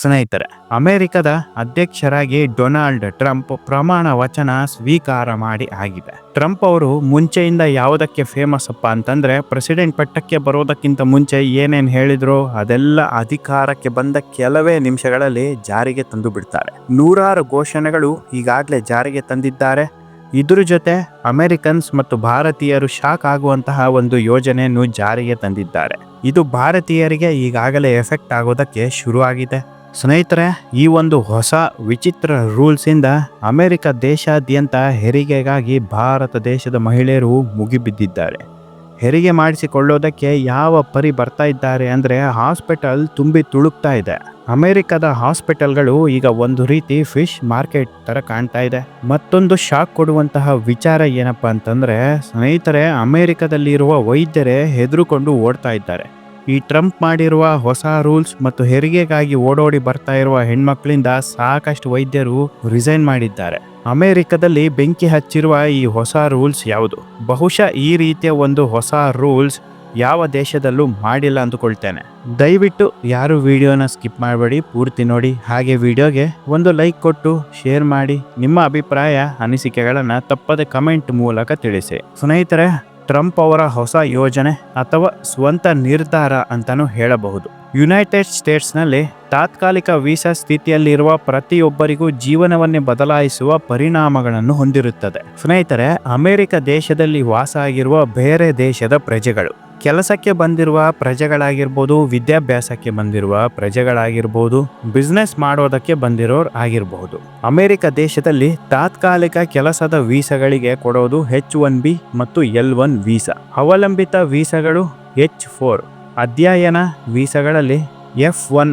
ಸ್ನೇಹಿತರೆ, ಅಮೆರಿಕದ ಅಧ್ಯಕ್ಷರಾಗಿ ಡೊನಾಲ್ಡ್ ಟ್ರಂಪ್ ಪ್ರಮಾಣ ವಚನ ಸ್ವೀಕಾರ ಮಾಡಿ ಆಗಿದೆ. ಟ್ರಂಪ್ ಅವರು ಮುಂಚೆಯಿಂದ ಯಾವುದಕ್ಕೆ ಫೇಮಸ್ ಅಪ್ಪ ಅಂತಂದ್ರೆ ಪ್ರೆಸಿಡೆಂಟ್ ಪಟ್ಟಕ್ಕೆ ಬರೋದಕ್ಕಿಂತ ಮುಂಚೆ ಏನೇನ್ ಹೇಳಿದ್ರು ಅದೆಲ್ಲ ಅಧಿಕಾರಕ್ಕೆ ಬಂದ ಕೆಲವೇ ನಿಮಿಷಗಳಲ್ಲಿ ಜಾರಿಗೆ ತಂದು ಬಿಡ್ತಾರೆ. ನೂರಾರು ಘೋಷಣೆಗಳು ಈಗಾಗಲೇ ಜಾರಿಗೆ ತಂದಿದ್ದಾರೆ. ಇದ್ರ ಜೊತೆ ಅಮೆರಿಕನ್ಸ್ ಮತ್ತು ಭಾರತೀಯರು ಶಾಕ್ ಆಗುವಂತಹ ಒಂದು ಯೋಜನೆಯನ್ನು ಜಾರಿಗೆ ತಂದಿದ್ದಾರೆ. ಇದು ಭಾರತೀಯರಿಗೆ ಈಗಾಗಲೇ ಎಫೆಕ್ಟ್ ಆಗೋದಕ್ಕೆ ಶುರುವಾಗಿದೆ. ಸ್ನೇಹಿತರೆ, ಈ ಒಂದು ಹೊಸ ವಿಚಿತ್ರ ರೂಲ್ಸ್ ಇಂದ ಅಮೆರಿಕ ದೇಶಾದ್ಯಂತ ಹೆರಿಗೆಗಾಗಿ ಭಾರತ ದೇಶದ ಮಹಿಳೆಯರು ಮುಗಿಬಿದ್ದಿದ್ದಾರೆ. ಹೆರಿಗೆ ಮಾಡಿಸಿಕೊಳ್ಳೋದಕ್ಕೆ ಯಾವ ಪರಿ ಬರ್ತಾ ಇದ್ದಾರೆ ಅಂದ್ರೆ ಹಾಸ್ಪಿಟಲ್ ತುಂಬಿ ತುಳುಕ್ತಾ ಇದೆ. ಅಮೆರಿಕದ ಹಾಸ್ಪಿಟಲ್ಗಳು ಈಗ ಒಂದು ರೀತಿ ಫಿಶ್ ಮಾರ್ಕೆಟ್ ತರ ಕಾಣ್ತಾ ಇದೆ. ಮತ್ತೊಂದು ಶಾಕ್ ಕೊಡುವಂತಹ ವಿಚಾರ ಏನಪ್ಪಾ ಅಂತಂದ್ರೆ, ಸ್ನೇಹಿತರೆ, ಅಮೆರಿಕದಲ್ಲಿರುವ ವೈದ್ಯರೇ ಹೆದರುಕೊಂಡು ಓಡ್ತಾ ಇದ್ದಾರೆ. ಈ ಟ್ರಂಪ್ ಮಾಡಿರುವ ಹೊಸ ರೂಲ್ಸ್ ಮತ್ತು ಹೆರಿಗೆಗಾಗಿ ಓಡೋಡಿ ಬರ್ತಾ ಇರುವ ಹೆಣ್ಮಕ್ಳಿಂದ ಸಾಕಷ್ಟು ವೈದ್ಯರು ರಿಸೈನ್ ಮಾಡಿದ್ದಾರೆ. ಅಮೆರಿಕದಲ್ಲಿ ಬೆಂಕಿ ಹಚ್ಚಿರುವ ಈ ಹೊಸ ರೂಲ್ಸ್ ಯಾವುದು? ಬಹುಶಃ ಈ ರೀತಿಯ ಒಂದು ಹೊಸ ರೂಲ್ಸ್ ಯಾವ ದೇಶದಲ್ಲೂ ಮಾಡಿಲ್ಲ ಅಂದುಕೊಳ್ತೇನೆ. ದಯವಿಟ್ಟು ಯಾರು ವಿಡಿಯೋನ ಸ್ಕಿಪ್ ಮಾಡಬೇಡಿ, ಪೂರ್ತಿ ನೋಡಿ. ಹಾಗೆ ವಿಡಿಯೋಗೆ ಒಂದು ಲೈಕ್ ಕೊಟ್ಟು, ಶೇರ್ ಮಾಡಿ. ನಿಮ್ಮ ಅಭಿಪ್ರಾಯ, ಅನಿಸಿಕೆಗಳನ್ನು ತಪ್ಪದೆ ಕಮೆಂಟ್ ಮೂಲಕ ತಿಳಿಸಿ. ಸ್ನೇಹಿತರೆ ಟ್ರಂಪ್ ಅವರ ಹೊಸ ಯೋಜನೆ ಅಥವಾ ಸ್ವಂತ ನಿರ್ಧಾರ ಅಂತಲೂ ಹೇಳಬಹುದು. ಯುನೈಟೆಡ್ ಸ್ಟೇಟ್ಸ್ನಲ್ಲಿ ತಾತ್ಕಾಲಿಕ ವೀಸಾ ಸ್ಥಿತಿಯಲ್ಲಿರುವ ಪ್ರತಿಯೊಬ್ಬರಿಗೂ ಜೀವನವನ್ನೇ ಬದಲಾಯಿಸುವ ಪರಿಣಾಮಗಳನ್ನು ಹೊಂದಿರುತ್ತದೆ. ಸ್ನೇಹಿತರೆ, ಅಮೆರಿಕ ದೇಶದಲ್ಲಿ ವಾಸ ಆಗಿರುವ ಬೇರೆ ದೇಶದ ಪ್ರಜೆಗಳು. ಕೆಲಸಕ್ಕೆ ಬಂದಿರುವ ಪ್ರಜೆಗಳಾಗಿರ್ಬೋದು, ವಿದ್ಯಾಭ್ಯಾಸಕ್ಕೆ ಬಂದಿರುವ ಪ್ರಜೆಗಳಾಗಿರ್ಬೋದು ಬಿಸ್ನೆಸ್ ಮಾಡೋದಕ್ಕೆ ಬಂದಿರೋರು ಆಗಿರಬಹುದು. ಅಮೆರಿಕ ದೇಶದಲ್ಲಿ ತಾತ್ಕಾಲಿಕ ಕೆಲಸದ ವೀಸಾಗಳಿಗೆ ಕೊಡೋದು ಹೆಚ್ ಒನ್ ಬಿ ಮತ್ತು ಎಲ್ ಒನ್ ವೀಸಾ ಅವಲಂಬಿತ ವೀಸಾಗಳು ಎಚ್ ಫೋರ್ ಅಧ್ಯಯನ ವೀಸಾಗಳಲ್ಲಿ ಎಫ್ ಒನ್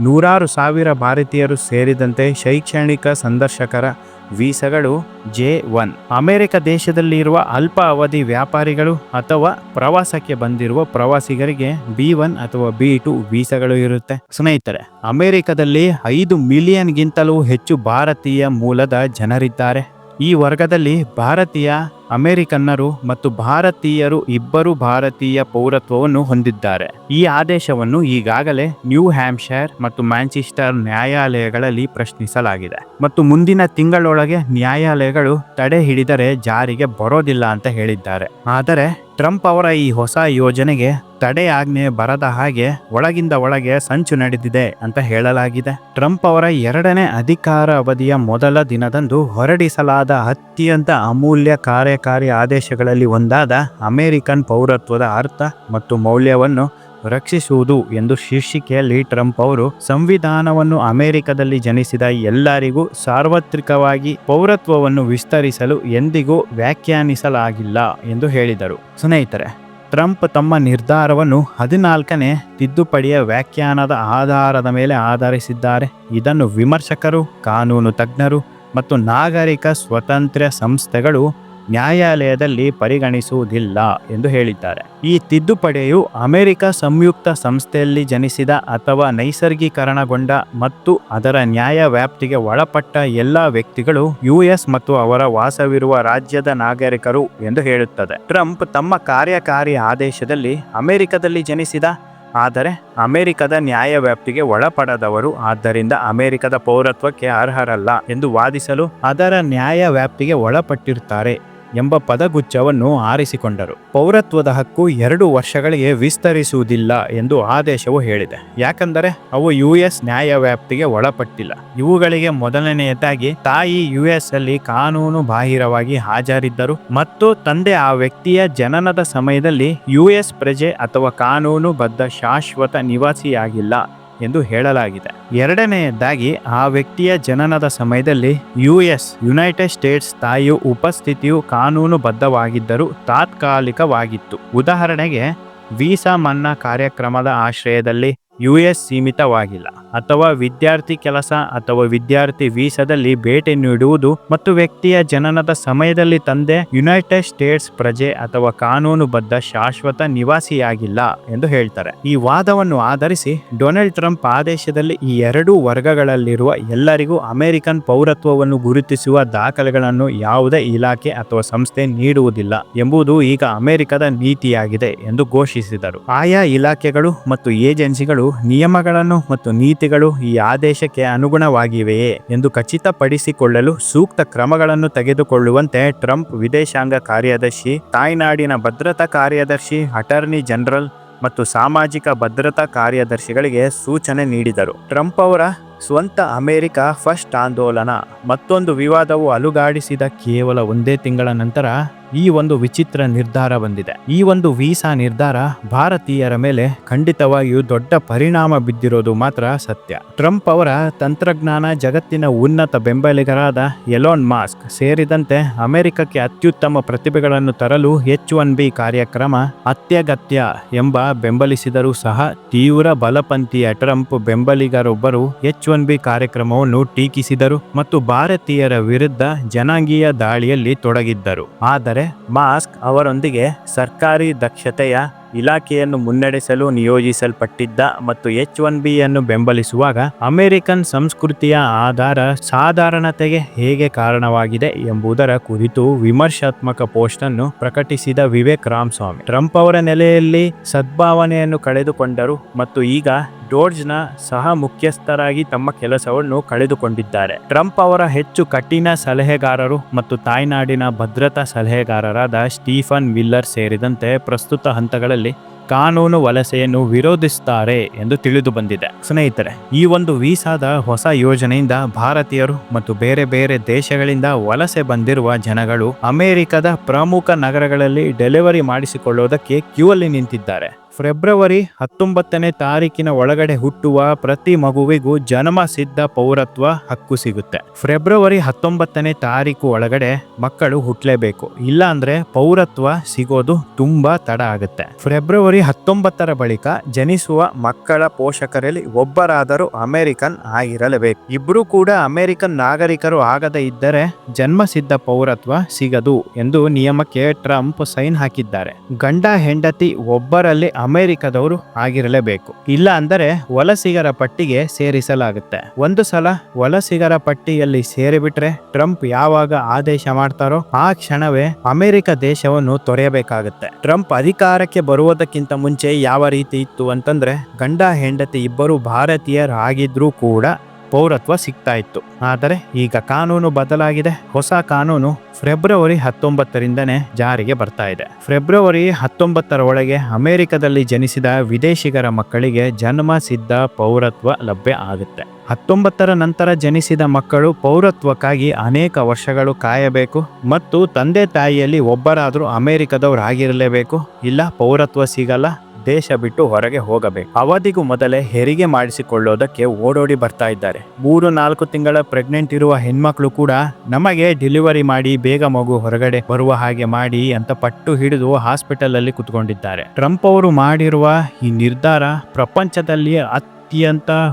ನೂರಾರು ಸಾವಿರ ಭಾರತೀಯರು ಸೇರಿದಂತೆ ಶೈಕ್ಷಣಿಕ ಸಂದರ್ಶಕರ ವೀಸಾಗಳು ಜೆ ಒನ್. ಅಮೆರಿಕ ದೇಶದಲ್ಲಿರುವ ಅಲ್ಪ ಅವಧಿ ವ್ಯಾಪಾರಿಗಳು ಅಥವಾ ಪ್ರವಾಸಕ್ಕೆ ಬಂದಿರುವ ಪ್ರವಾಸಿಗರಿಗೆ ಬಿ ಒನ್ ಅಥವಾ ಬಿ ಟು ವೀಸಾಗಳು ಇರುತ್ತೆ. ಸ್ನೇಹಿತರೆ, ಅಮೆರಿಕದಲ್ಲಿ ಐದು ಮಿಲಿಯನ್ಗಿಂತಲೂ ಹೆಚ್ಚು ಭಾರತೀಯ ಮೂಲದ ಜನರಿದ್ದಾರೆ. ಈ ವರ್ಗದಲ್ಲಿ ಭಾರತೀಯ ಅಮೆರಿಕನ್ನರು ಮತ್ತು ಭಾರತೀಯರು ಇಬ್ಬರು ಭಾರತೀಯ ಪೌರತ್ವವನ್ನು ಹೊಂದಿದ್ದಾರೆ. ಈ ಆದೇಶವನ್ನು ಈಗಾಗಲೇ ನ್ಯೂ ಹ್ಯಾಂಪ್ಶೈರ್ ಮತ್ತು ಮ್ಯಾಂಚೆಸ್ಟರ್ ನ್ಯಾಯಾಲಯಗಳಲ್ಲಿ ಪ್ರಶ್ನಿಸಲಾಗಿದೆ. ಮತ್ತು ಮುಂದಿನ ತಿಂಗಳೊಳಗೆ ನ್ಯಾಯಾಲಯಗಳು ತಡೆ ಹಿಡಿದರೆ ಜಾರಿಗೆ ಬರೋದಿಲ್ಲ ಅಂತ ಹೇಳಿದ್ದಾರೆ. ಆದರೆ ಟ್ರಂಪ್ ಅವರ ಈ ಹೊಸ ಯೋಜನೆಗೆ ತಡೆ ಆಜ್ಞೆ ಬರದ ಹಾಗೆ ಒಳಗಿಂದ ಒಳಗೆ ಸಂಚು ನಡೆದಿದೆ ಅಂತ ಹೇಳಲಾಗಿದೆ. ಟ್ರಂಪ್ ಅವರ ಎರಡನೇ ಅಧಿಕಾರ ಅವಧಿಯ ಮೊದಲ ದಿನದಂದು ಹೊರಡಿಸಲಾದ ಅತ್ಯಂತ ಅಮೂಲ್ಯ ಕಾರ್ಯಕಾರಿ ಆದೇಶಗಳಲ್ಲಿ ಒಂದಾದ ಅಮೆರಿಕನ್ ಪೌರತ್ವದ ಅರ್ಥ ಮತ್ತು ಮೌಲ್ಯವನ್ನು ರಕ್ಷಿಸುವುದು ಎಂದು ಶೀರ್ಷಿಕೆಯಲ್ಲಿ ಟ್ರಂಪ್ ಅವರು ಸಂವಿಧಾನವನ್ನು ಅಮೆರಿಕದಲ್ಲಿ ಜನಿಸಿದ ಎಲ್ಲರಿಗೂ ಸಾರ್ವತ್ರಿಕವಾಗಿ ಪೌರತ್ವವನ್ನು ವಿಸ್ತರಿಸಲು ಎಂದಿಗೂ ವ್ಯಾಖ್ಯಾನಿಸಲಾಗಿಲ್ಲ ಎಂದು ಹೇಳಿದರು. ಸ್ನೇಹಿತರೆ, ಟ್ರಂಪ್ ತಮ್ಮ ನಿರ್ಧಾರವನ್ನು ಹದಿನಾಲ್ಕನೇ ತಿದ್ದುಪಡಿಯ ವ್ಯಾಖ್ಯಾನದ ಆಧಾರದ ಮೇಲೆ ಆಧರಿಸಿದ್ದಾರೆ. ಇದನ್ನು ವಿಮರ್ಶಕರು, ಕಾನೂನು ತಜ್ಞರು ಮತ್ತು ನಾಗರಿಕ ಸ್ವತಂತ್ರ ಸಂಸ್ಥೆಗಳು ನ್ಯಾಯಾಲಯದಲ್ಲಿ ಪರಿಗಣಿಸುವುದಿಲ್ಲ ಎಂದು ಹೇಳಿದ್ದಾರೆ. ಈ ತಿದ್ದುಪಡೆಯು ಅಮೆರಿಕ ಸಂಯುಕ್ತ ಸಂಸ್ಥೆಯಲ್ಲಿ ಜನಿಸಿದ ಅಥವಾ ನೈಸರ್ಗೀಕರಣಗೊಂಡ ಮತ್ತು ಅದರ ನ್ಯಾಯ ವ್ಯಾಪ್ತಿಗೆ ಒಳಪಟ್ಟ ಎಲ್ಲ ವ್ಯಕ್ತಿಗಳು ಯುಎಸ್ ಮತ್ತು ಅವರ ವಾಸವಿರುವ ರಾಜ್ಯದ ನಾಗರಿಕರು ಎಂದು ಹೇಳುತ್ತದೆ. ಟ್ರಂಪ್ ತಮ್ಮ ಕಾರ್ಯಕಾರಿ ಆದೇಶದಲ್ಲಿ ಅಮೆರಿಕದಲ್ಲಿ ಜನಿಸಿದ, ಆದರೆ ಅಮೆರಿಕದ ನ್ಯಾಯ ವ್ಯಾಪ್ತಿಗೆ ಒಳಪಡದವರು ಆದ್ದರಿಂದ ಅಮೆರಿಕದ ಪೌರತ್ವಕ್ಕೆ ಅರ್ಹರಲ್ಲ ಎಂದು ವಾದಿಸಲು ಅದರ ನ್ಯಾಯ ವ್ಯಾಪ್ತಿಗೆ ಒಳಪಟ್ಟಿರುತ್ತಾರೆ ಎಂಬ ಪದಗುಚ್ಛವನ್ನು ಆರಿಸಿಕೊಂಡರು. ಪೌರತ್ವದ ಹಕ್ಕು ಎರಡು ವರ್ಷಗಳಿಗೆ ವಿಸ್ತರಿಸುವುದಿಲ್ಲ ಎಂದು ಆದೇಶವು ಹೇಳಿದೆ. ಯಾಕಂದರೆ ಅವು ಯು ಎಸ್ ನ್ಯಾಯ ವ್ಯಾಪ್ತಿಗೆ ಒಳಪಟ್ಟಿಲ್ಲ. ಇವುಗಳಿಗೆ ಮೊದಲನೆಯದಾಗಿ ತಾಯಿ ಯು ಎಸ್ ಅಲ್ಲಿ ಕಾನೂನು ಬಾಹಿರವಾಗಿ ಹಾಜರಿದ್ದರು ಮತ್ತು ತಂದೆ ಆ ವ್ಯಕ್ತಿಯ ಜನನದ ಸಮಯದಲ್ಲಿ ಯು ಎಸ್ ಪ್ರಜೆ ಅಥವಾ ಕಾನೂನುಬದ್ಧ ಶಾಶ್ವತ ನಿವಾಸಿಯಾಗಿಲ್ಲ. ಎಂದು ಹೇಳಲಾಗಿದೆ. ಎರಡನೆಯದಾಗಿ, ಆ ವ್ಯಕ್ತಿಯ ಜನನದ ಸಮಯದಲ್ಲಿ ಯು ಎಸ್ ಯುನೈಟೆಡ್ ಸ್ಟೇಟ್ಸ್ ತಾಯಿಯು ಉಪಸ್ಥಿತಿಯು ಕಾನೂನುಬದ್ಧವಾಗಿದ್ದರೂ ತಾತ್ಕಾಲಿಕವಾಗಿತ್ತು. ಉದಾಹರಣೆಗೆ, ವೀಸಾ ಮನ್ನಾ ಕಾರ್ಯಕ್ರಮದ ಆಶ್ರಯದಲ್ಲಿ ಯು ಎಸ್ ಸೀಮಿತವಾಗಿಲ್ಲ. ಅಥವಾ ವಿದ್ಯಾರ್ಥಿ ಕೆಲಸ ಅಥವಾ ವಿದ್ಯಾರ್ಥಿ ವೀಸಾದಲ್ಲಿ ಭೇಟಿ ನೀಡುವುದು ಮತ್ತು ವ್ಯಕ್ತಿಯ ಜನನದ ಸಮಯದಲ್ಲಿ ತಂದೆ ಯುನೈಟೆಡ್ ಸ್ಟೇಟ್ಸ್ ಪ್ರಜೆ ಅಥವಾ ಕಾನೂನುಬದ್ಧ ಶಾಶ್ವತ ನಿವಾಸಿಯಾಗಿಲ್ಲ ಎಂದು ಹೇಳ್ತಾರೆ. ಈ ವಾದವನ್ನು ಆಧರಿಸಿ ಡೊನಾಲ್ಡ್ ಟ್ರಂಪ್ ಆದೇಶದಲ್ಲಿ ಈ ಎರಡೂ ವರ್ಗಗಳಲ್ಲಿರುವ ಎಲ್ಲರಿಗೂ ಅಮೆರಿಕನ್ ಪೌರತ್ವವನ್ನು ಗುರುತಿಸುವ ದಾಖಲೆಗಳನ್ನು ಯಾವುದೇ ಇಲಾಖೆ ಅಥವಾ ಸಂಸ್ಥೆ ನೀಡುವುದಿಲ್ಲ ಎಂಬುದು ಈಗ ಅಮೆರಿಕದ ನೀತಿಯಾಗಿದೆ ಎಂದು ಘೋಷಿಸಿದರು. ಆಯಾ ಇಲಾಖೆಗಳು ಮತ್ತು ಏಜೆನ್ಸಿಗಳು ನಿಯಮಗಳನ್ನು ಮತ್ತು ನೀತಿಗಳು ಈ ಆದೇಶಕ್ಕೆ ಅನುಗುಣವಾಗಿವೆಯೇ ಎಂದು ಖಚಿತಪಡಿಸಿಕೊಳ್ಳಲು ಸೂಕ್ತ ಕ್ರಮಗಳನ್ನು ತೆಗೆದುಕೊಳ್ಳುವಂತೆ ಟ್ರಂಪ್ ವಿದೇಶಾಂಗ ಕಾರ್ಯದರ್ಶಿ, ತಾಯ್ನಾಡಿನ ಭದ್ರತಾ ಕಾರ್ಯದರ್ಶಿ, ಅಟಾರ್ನಿ ಜನರಲ್ ಮತ್ತು ಸಾಮಾಜಿಕ ಭದ್ರತಾ ಕಾರ್ಯದರ್ಶಿಗಳಿಗೆ ಸೂಚನೆ ನೀಡಿದರು. ಟ್ರಂಪ್ ಅವರ ಸ್ವಂತ ಅಮೆರಿಕ ಫಸ್ಟ್ ಆಂದೋಲನ ಮತ್ತೊಂದು ವಿವಾದವು ಅಲುಗಾಡಿಸಿದ ಕೇವಲ ಒಂದೇ ತಿಂಗಳ ನಂತರ ಈ ಒಂದು ವಿಚಿತ್ರ ನಿರ್ಧಾರ ಬಂದಿದೆ. ಈ ಒಂದು ವೀಸಾ ನಿರ್ಧಾರ ಭಾರತೀಯರ ಮೇಲೆ ಖಂಡಿತವಾಗಿಯೂ ದೊಡ್ಡ ಪರಿಣಾಮ ಬಿದ್ದಿರೋದು ಮಾತ್ರ ಸತ್ಯ. ಟ್ರಂಪ್ ಅವರ ತಂತ್ರಜ್ಞಾನ ಜಗತ್ತಿನ ಉನ್ನತ ಬೆಂಬಲಿಗರಾದ ಎಲೋನ್ ಮಾಸ್ಕ್ ಸೇರಿದಂತೆ ಅಮೆರಿಕಕ್ಕೆ ಅತ್ಯುತ್ತಮ ಪ್ರತಿಭೆಗಳನ್ನು ತರಲು ಎಚ್ ಒನ್ ಬಿ ಕಾರ್ಯಕ್ರಮ ಅತ್ಯಗತ್ಯ ಎಂಬ ಬೆಂಬಲಿಸಿದರೂ ಸಹ ತೀವ್ರ ಬಲಪಂಥೀಯ ಟ್ರಂಪ್ ಬೆಂಬಲಿಗರೊಬ್ಬರು ಎಚ್ ಒನ್ ಬಿ ಕಾರ್ಯಕ್ರಮವನ್ನು ಟೀಕಿಸಿದರು ಮತ್ತು ಭಾರತೀಯರ ವಿರುದ್ಧ ಜನಾಂಗೀಯ ದಾಳಿಯಲ್ಲಿ ತೊಡಗಿದ್ದರು. ಆದರೆ ಮಾಸ್ಕ್ ಅವರೊಂದಿಗೆ ಸರ್ಕಾರಿ ದಕ್ಷತೆಯ ಇಲಾಖೆಯನ್ನು ಮುನ್ನಡೆಸಲು ನಿಯೋಜಿಸಲ್ಪಟ್ಟಿದ್ದ ಮತ್ತು ಎಚ್ ಒನ್ ಬಿಯನ್ನು ಬೆಂಬಲಿಸುವಾಗ ಅಮೆರಿಕನ್ ಸಂಸ್ಕೃತಿಯ ಆಧಾರ ಸಾಧಾರಣತೆಗೆ ಹೇಗೆ ಕಾರಣವಾಗಿದೆ ಎಂಬುದರ ಕುರಿತು ವಿಮರ್ಶಾತ್ಮಕ ಪೋಸ್ಟ್ ಅನ್ನು ಪ್ರಕಟಿಸಿದ ವಿವೇಕ್ ರಾಮಸ್ವಾಮಿ. ಟ್ರಂಪ್ ಅವರ ನೆಲೆಯಲ್ಲಿ ಸದ್ಭಾವನೆಯನ್ನು ಕಳೆದುಕೊಂಡರು ಮತ್ತು ಈಗ ಡೋಡ್ಜ್ನ ಸಹ ಮುಖ್ಯಸ್ಥರಾಗಿ ತಮ್ಮ ಕೆಲಸವನ್ನು ಕಳೆದುಕೊಂಡಿದ್ದಾರೆ. ಟ್ರಂಪ್ ಅವರ ಹೆಚ್ಚು ಕಠಿಣ ಸಲಹೆಗಾರರು ಮತ್ತು ತಾಯ್ನಾಡಿನ ಭದ್ರತಾ ಸಲಹೆಗಾರರಾದ ಸ್ಟೀಫನ್ ವಿಲ್ಲರ್ ಸೇರಿದಂತೆ ಪ್ರಸ್ತುತ ಹಂತಗಳಲ್ಲಿ ಕಾನೂನು ವಲಸೆಯನ್ನು ವಿರೋಧಿಸುತ್ತಾರೆ ಎಂದು ತಿಳಿದು ಬಂದಿದೆ. ಸ್ನೇಹಿತರೆ, ಈ ಒಂದು ವೀಸಾದ ಹೊಸ ಯೋಜನೆಯಿಂದ ಭಾರತೀಯರು ಮತ್ತು ಬೇರೆ ಬೇರೆ ದೇಶಗಳಿಂದ ವಲಸೆ ಬಂದಿರುವ ಜನಗಳು ಅಮೆರಿಕದ ಪ್ರಮುಖ ನಗರಗಳಲ್ಲಿ ಡೆಲಿವರಿ ಮಾಡಿಸಿಕೊಳ್ಳುವುದಕ್ಕೆ ಕ್ಯೂ ಅಲ್ಲಿ ನಿಂತಿದ್ದಾರೆ. ಫೆಬ್ರವರಿ ಹತ್ತೊಂಬತ್ತನೇ ತಾರೀಕಿನ ಒಳಗಡೆ ಹುಟ್ಟುವ ಪ್ರತಿ ಮಗುವಿಗೂ ಜನ್ಮ ಸಿದ್ಧ ಪೌರತ್ವ ಹಕ್ಕು ಸಿಗುತ್ತೆ. ಫೆಬ್ರವರಿ ಹತ್ತೊಂಬತ್ತನೇ ತಾರೀಕು ಒಳಗಡೆ ಮಕ್ಕಳು ಹುಟ್ಟಲೇಬೇಕು ಇಲ್ಲ ಅಂದ್ರೆ ಪೌರತ್ವ ಸಿಗೋದು ತುಂಬಾ ತಡ ಆಗುತ್ತೆ. ಫೆಬ್ರವರಿ ಹತ್ತೊಂಬತ್ತರ ಬಳಿಕ ಜನಿಸುವ ಮಕ್ಕಳ ಪೋಷಕರಲ್ಲಿ ಒಬ್ಬರಾದರೂ ಅಮೆರಿಕನ್ ಆಗಿರಲೇಬೇಕು. ಇಬ್ರು ಕೂಡ ಅಮೆರಿಕನ್ ನಾಗರಿಕರು ಆಗದೇ ಇದ್ದರೆ ಜನ್ಮಸಿದ್ಧ ಪೌರತ್ವ ಸಿಗದು ಎಂದು ನಿಯಮಕ್ಕೆ ಟ್ರಂಪ್ ಸೈನ್ ಹಾಕಿದ್ದಾರೆ. ಗಂಡ, ಹೆಂಡತಿ ಒಬ್ಬರಲ್ಲಿ ಅಮೆರಿಕದವರು ಆಗಿರಲೇಬೇಕು. ಇಲ್ಲ ಅಂದರೆ ವಲಸಿಗರ ಪಟ್ಟಿಗೆ ಸೇರಿಸಲಾಗುತ್ತೆ. ಒಂದು ಸಲ ವಲಸಿಗರ ಪಟ್ಟಿಯಲ್ಲಿ ಸೇರಿಬಿಟ್ರೆ ಟ್ರಂಪ್ ಯಾವಾಗ ಆದೇಶ ಮಾಡ್ತಾರೋ ಆ ಕ್ಷಣವೇ ಅಮೆರಿಕ ದೇಶವನ್ನು ತೊರೆಯಬೇಕಾಗುತ್ತೆ. ಟ್ರಂಪ್ ಅಧಿಕಾರಕ್ಕೆ ಬರುವುದಕ್ಕಿಂತ ಮುಂಚೆ ಯಾವ ರೀತಿ ಇತ್ತು ಅಂತಂದ್ರೆ ಗಂಡ ಹೆಂಡತಿ ಇಬ್ಬರು ಭಾರತೀಯರಾಗಿದ್ರೂ ಕೂಡ ಪೌರತ್ವ ಸಿಗ್ತಾ ಇತ್ತು. ಆದರೆ ಈಗ ಕಾನೂನು ಬದಲಾಗಿದೆ. ಹೊಸ ಕಾನೂನು ಫೆಬ್ರವರಿ ಹತ್ತೊಂಬತ್ತರಿಂದನೇ ಜಾರಿಗೆ ಬರ್ತಾ ಇದೆ. ಫೆಬ್ರವರಿ ಹತ್ತೊಂಬತ್ತರ ಒಳಗೆ ಅಮೆರಿಕದಲ್ಲಿ ಜನಿಸಿದ ವಿದೇಶಿಗರ ಮಕ್ಕಳಿಗೆ ಜನ್ಮ ಸಿದ್ಧ ಪೌರತ್ವ ಲಭ್ಯ ಆಗುತ್ತೆ. ಹತ್ತೊಂಬತ್ತರ ನಂತರ ಜನಿಸಿದ ಮಕ್ಕಳು ಪೌರತ್ವಕ್ಕಾಗಿ ಅನೇಕ ವರ್ಷಗಳು ಕಾಯಬೇಕು ಮತ್ತು ತಂದೆ ತಾಯಿಯಲ್ಲಿ ಒಬ್ಬರಾದರೂ ಅಮೆರಿಕದವರಾಗಿರಲೇಬೇಕು. ಇಲ್ಲ, ಪೌರತ್ವ ಸಿಗಲ್ಲ. ದೇಶ ಬಿಟ್ಟು ಹೊರಗೆ ಹೋಗಬೇಕು. ಅವಧಿಗೂ ಮೊದಲೇ ಹೆರಿಗೆ ಮಾಡಿಸಿಕೊಳ್ಳೋದಕ್ಕೆ ಓಡೋಡಿ ಬರ್ತಾ ಇದ್ದಾರೆ. ಮೂರು ನಾಲ್ಕು ತಿಂಗಳ ಪ್ರೆಗ್ನೆಂಟ್ ಇರುವ ಹೆಣ್ಮಕ್ಳು ಕೂಡ ನಮಗೆ ಡೆಲಿವರಿ ಮಾಡಿ ಬೇಗ ಮಗು ಹೊರಗಡೆ ಬರುವ ಹಾಗೆ ಮಾಡಿ ಅಂತ ಪಟ್ಟು ಹಿಡಿದು ಹಾಸ್ಪಿಟಲ್ ಅಲ್ಲಿ ಕುತ್ಕೊಂಡಿದ್ದಾರೆ. ಟ್ರಂಪ್ ಅವರು ಮಾಡಿರುವ ಈ ನಿರ್ಧಾರ ಪ್ರಪಂಚದಲ್ಲಿ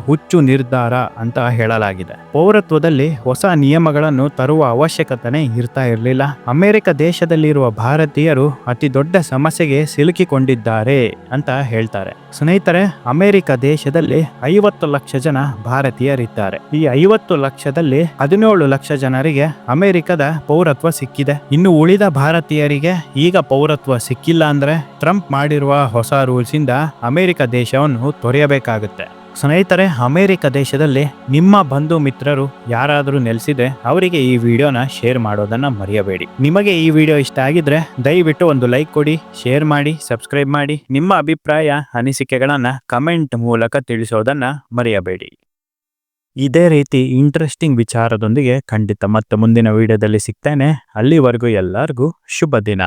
ಹುಚ್ಚು ನಿರ್ಧಾರ ಅಂತ ಹೇಳಲಾಗಿದೆ. ಪೌರತ್ವದಲ್ಲಿ ಹೊಸ ನಿಯಮಗಳನ್ನು ತರುವ ಅವಶ್ಯಕತೆ ಇರ್ತಾ ಇರಲಿಲ್ಲ. ಅಮೆರಿಕ ದೇಶದಲ್ಲಿರುವ ಭಾರತೀಯರು ಅತಿ ದೊಡ್ಡ ಸಮಸ್ಯೆಗೆ ಸಿಲುಕಿಕೊಂಡಿದ್ದಾರೆ ಅಂತ ಹೇಳ್ತಾರೆ. ಸ್ನೇಹಿತರೆ, ಅಮೆರಿಕ ದೇಶದಲ್ಲಿ ಐವತ್ತು ಲಕ್ಷ ಜನ ಭಾರತೀಯರಿದ್ದಾರೆ. ಈ ಐವತ್ತು ಲಕ್ಷದಲ್ಲಿ ಹದಿನೇಳು ಲಕ್ಷ ಜನರಿಗೆ ಅಮೆರಿಕದ ಪೌರತ್ವ ಸಿಕ್ಕಿದೆ. ಇನ್ನು ಉಳಿದ ಭಾರತೀಯರಿಗೆ ಈಗ ಪೌರತ್ವ ಸಿಕ್ಕಿಲ್ಲ ಅಂದ್ರೆ ಟ್ರಂಪ್ ಮಾಡಿರುವ ಹೊಸ ರೂಲ್ಸ್ ಇಂದ ಅಮೆರಿಕ ದೇಶವನ್ನು ತೊರೆಯಬೇಕಾಗುತ್ತೆ. ಸ್ನೇಹಿತರೆ, ಅಮೆರಿಕ ದೇಶದಲ್ಲಿ ನಿಮ್ಮ ಬಂಧು ಮಿತ್ರರು ಯಾರಾದರೂ ನೆಲೆಸಿದ್ರೆ ಅವರಿಗೆ ಈ ವಿಡಿಯೋನ ಶೇರ್ ಮಾಡೋದನ್ನ ಮರೆಯಬೇಡಿ. ನಿಮಗೆ ಈ ವಿಡಿಯೋ ಇಷ್ಟ ಆಗಿದ್ರೆ ದಯವಿಟ್ಟು ಒಂದು ಲೈಕ್ ಕೊಡಿ, ಶೇರ್ ಮಾಡಿ, ಸಬ್ಸ್ಕ್ರೈಬ್ ಮಾಡಿ. ನಿಮ್ಮ ಅಭಿಪ್ರಾಯ, ಅನಿಸಿಕೆಗಳನ್ನು ಕಮೆಂಟ್ ಮೂಲಕ ತಿಳಿಸೋದನ್ನ ಮರೆಯಬೇಡಿ. ಇದೇ ರೀತಿ ಇಂಟ್ರೆಸ್ಟಿಂಗ್ ವಿಚಾರದೊಂದಿಗೆ ಖಂಡಿತ ಮತ್ತೆ ಮುಂದಿನ ವಿಡಿಯೋದಲ್ಲಿ ಸಿಗ್ತೇನೆ. ಅಲ್ಲಿವರೆಗೂ ಎಲ್ಲರಿಗೂ ಶುಭ ದಿನ.